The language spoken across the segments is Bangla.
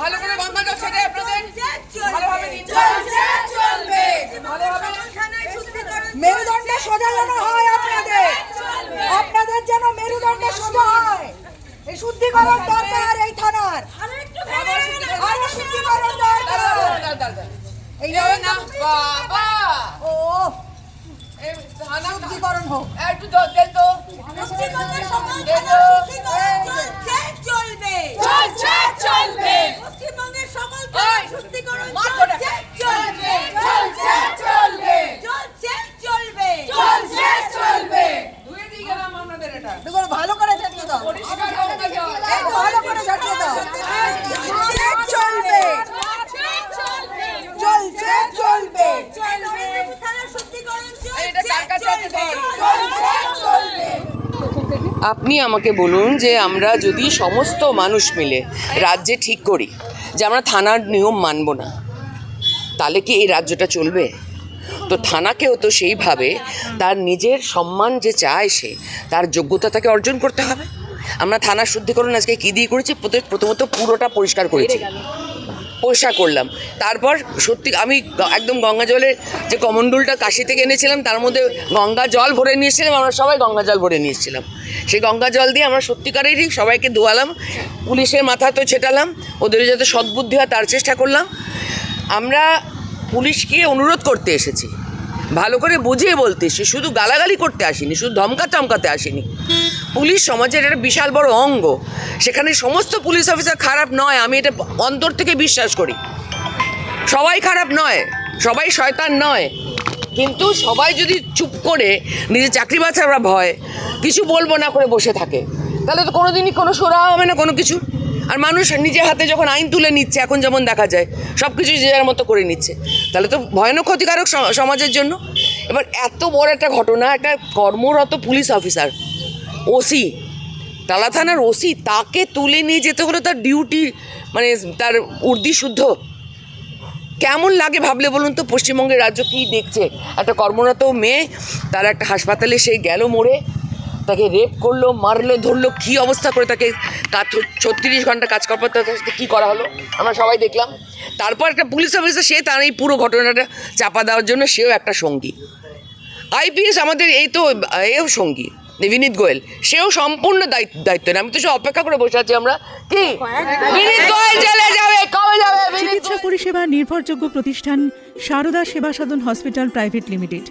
ভালো করে বন্ধ সোজা জানো শুদ্ধিকরণ দরকার এই থানার। আরও শুদ্ধিকরণ দরকার। এই না বাবা। ও। শুদ্ধিকরণ হোক। একটু জল দে তো। শুদ্ধিকরণ চলবে। চল চল সকল থানা ওই, শুদ্ধিকরণ মাথা চলছে, দেখা। চলবে চলছে, চলবে। চলছে, চলবে চলছে চলবে ধুয়ে দিয়ে গেলাম আপনাদের এটা দেখো ভালো করে চাটিয়ে দাও পরিষ্কার গঙ্গা জল। এই ভালো করে চাটিয়ে দাও চলবে চলছে চলবে পশ্চিমবঙ্গের থানা শুদ্ধিকরণ এটা কার কাছে আছে চলছে, বল। চলছে, আপনি আমাকে বলুন যে আমরা যদি সমস্ত মানুষ মিলে রাজ্যে ঠিক করি, যে আমরা থানার নিয়ম মানব না, তাহলে কি এই রাজ্যটা চলবে? তো থানাকেও তো সেইভাবে তার নিজের সম্মান যে চায় সে, তার যোগ্যতা তাকে অর্জন করতে হবে। আমরা থানার শুদ্ধিকরণ আজকে কী দিয়ে করেছি? প্রথমে- প্রথমত পুরোটা পরিষ্কার করেছি। পরিষ্কার করলাম। তারপর সত্যি আমি একদম গঙ্গা জলের যে কমণ্ডলটা কাশি থেকে এনেছিলাম, তার মধ্যে গঙ্গা জল ভরে নিয়ে এসেছিলাম, আমরা সবাই গঙ্গা জল ভরে নিয়ে এসেছিলাম। সেই গঙ্গা জল দিয়ে আমরা সত্যিকারেরই সবাইকে ধোয়ালাম পুলিশের মাথা তো ছেটালাম ওদের যাতে সদ্বুদ্ধি হয় তার চেষ্টা করলাম। আমরা পুলিশকে অনুরোধ করতে এসেছি, ভালো করে বুঝিয়ে বলতে এসেছি, শুধু গালাগালি করতে আসিনি, শুধু ধমকা চমকাতে আসিনি। পুলিশ সমাজের একটা বিশাল বড় অঙ্গ। সেখানে সমস্ত পুলিশ অফিসার খারাপ নয়, আমি এটা অন্তর থেকে বিশ্বাস করি। সবাই খারাপ নয়, সবাই শয়তান নয়। কিন্তু সবাই যদি চুপ করে নিজের চাকরি বাঁচার ভয় কিছু বলব না করে বসে থাকে। তাহলে তো কোনোদিনই কোনো সোরা হবে না, কোনো কিছু। আর মানুষ নিজের হাতে যখন আইন তুলে নিচ্ছে, এখন যেমন দেখা যায় সব কিছু যে যার মতো করে নিচ্ছে। তাহলে তো ভয়ানক ক্ষতিকারক সমাজের জন্য। এবার এত বড় একটা ঘটনা, একটা কর্মরত পুলিশ অফিসার ওসি টালা থানার ওসি, তাকে তুলে নিয়ে যেতে হলো তার ডিউটি মানে তার উর্দি শুদ্ধ। কেমন লাগে ভাবলে বলুন তো? পশ্চিমবঙ্গের রাজ্য কী দেখছে? একটা কর্মরত মেয়ে, তার একটা হাসপাতালে সে গেল মোড়ে, তাকে রেপ করল, মারলো, ধরলো, কী অবস্থা করে তাকে ছত্রিশ ঘণ্টা কাজ করার পর তাকে কী করা হলো? আমরা সবাই দেখলাম। তারপর একটা পুলিশ অফিসার, সে তার এই পুরো ঘটনাটা চাপা দেওয়ার জন্য সেও একটা সঙ্গী। আইপিএস আমাদের এই তো, এও সঙ্গী। বিনীত গোয়েল। সেও সম্পূর্ণ দায়িত্ব নেয়। আমি তো সে অপেক্ষা করে বসে আছি আমরা। কি? বিনীত গোয়েল জেলে যাবে, কবে যাবে চিকিৎসা পরিষেবা নির্ভরযোগ্য প্রতিষ্ঠান Sarada Seva Sadhan hospital private limited.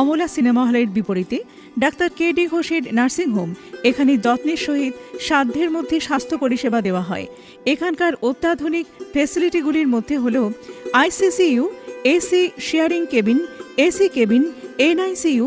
Amala cinema হলের বিপরীতে ডাক্তার কে ডি ঘোষের নার্সিংহোম এখানে যত্নের সহিত সাধ্যের মধ্যে স্বাস্থ্য পরিষেবা দেওয়া হয়। এখানকার অত্যাধুনিক ফেসিলিটিগুলির মধ্যে হল ICCU AC sharing cabin AC cabin NICU